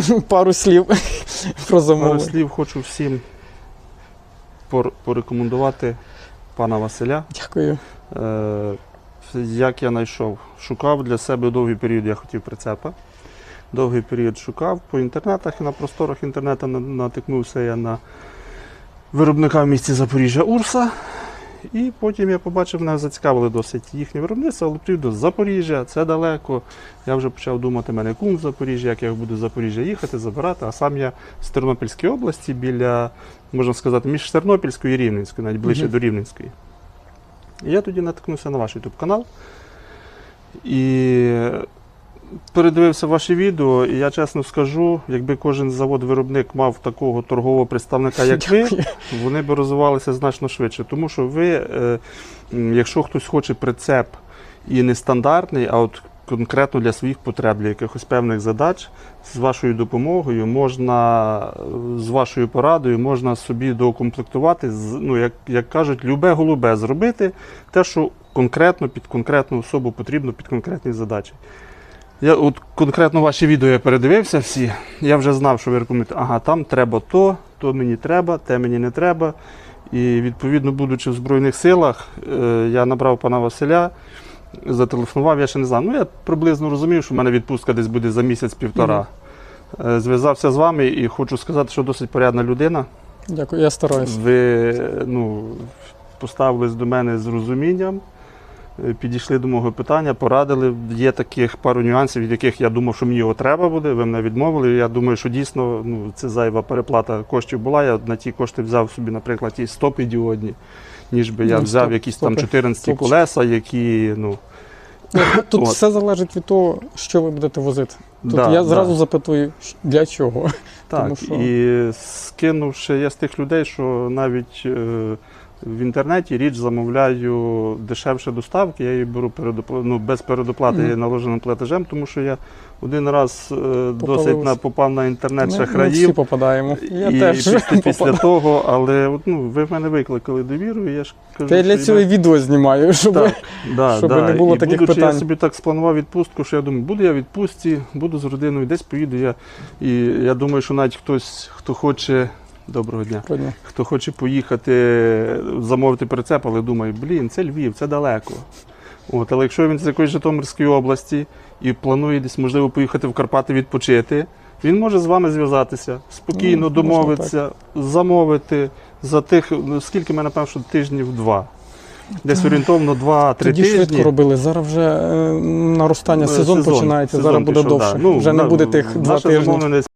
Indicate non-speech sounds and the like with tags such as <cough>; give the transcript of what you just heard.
<laughs> Пару слів <laughs> про Пару слів хочу всім порекомендувати пана Василя. Дякую. Е, Як я знайшов, шукав для себе довгий період, я хотів прицепа. Довгий період шукав по інтернетах і на просторах інтернету натикнувся я на виробника в місті Запоріжжя Урса. І потім я побачив, мене зацікавили досить їхнє виробництво, але приїду з Запоріжжя, це далеко. Я вже почав думати, мене кум в Запоріжжі, як я буду з Запоріжжя їхати, забирати. А сам я з Тернопільської області, біля, можна сказати, між Тернопільською і Рівненською, навіть ближче Мгм. до Рівненської. І я тоді наткнувся на ваш YouTube канал. І передивився ваші відео, і я чесно скажу, якби кожен завод-виробник мав такого торгового представника, як ви, вони б розвивалися значно швидше. Тому що ви, е, якщо хтось хоче прицеп і не стандартний, а от конкретно для своїх потреб, для якихось певних задач, з вашою допомогою можна, з вашою порадою, можна собі доукомплектувати, ну, як, як кажуть, любе голубе зробити те, що конкретно під конкретну особу потрібно під конкретні задачі. Я от конкретно ваші відео я передивився всі. Я вже знав, що ви рекомендуєте, ага, там треба то, то мені треба, те мені не треба. І відповідно, будучи в Збройних силах, е, я набрав пана Василя, зателефонував, я ще не знав. Ну, я приблизно розумів, що в мене відпустка десь буде за місяць-півтора. Е, Зв'язався з вами і хочу сказати, що досить порядна людина. Дякую, я стараюсь. Ви ну, поставились до мене з розумінням, підійшли до мого питання, порадили. Є таких пару нюансів, від яких я думав, що мені його треба буде. Ви мене відмовили. Я думаю, що дійсно ну, це зайва переплата коштів була. Я на ті кошти взяв собі, наприклад, ті стопи діодні, ніж би я Ну, взяв стоп- якісь там 14 стопчики. колеса, які. ну, Тут От. все залежить від того, що ви будете возити. Тут да, я да. зразу запитую, для чого. <laughs> Так, Тому що- і скинувши, я з тих людей, що навіть е, в інтернеті річ замовляю дешевше доставки, я її беру передопла... ну, без передоплати mm наложеним платежем, тому що я один раз е, досить на, попав на інтернет Ми, ми всі шахраїв. попадаємо. Я і теж після, після того, але ну, ви в мене викликали довіру, і я ж кажу, Та я для цього я- відео знімаю, щоб так, да, щоб да. не було і таких будучи, питань. Я собі так спланував відпустку, що я думаю, буду я в відпустці, буду з родиною, десь поїду я. І я думаю, що навіть хтось, хто хоче. Доброго дня. Сьогодні. Хто хоче поїхати замовити прицеп, але думає, блін, це Львів, це далеко. От, але якщо він з якоїсь Житомирської області і планує десь, можливо, поїхати в Карпати відпочити, він може з вами зв'язатися, спокійно Ну, домовитися, замовити за тих, ну, скільки ми, напевно, що тижнів два. Десь орієнтовно 2-3 Тоді тижні. швидко робили. Зараз вже е, наростання Е, сезон, починається, сезон зараз буде пішов, довше. да. Ну, вже не буде тих два тижні.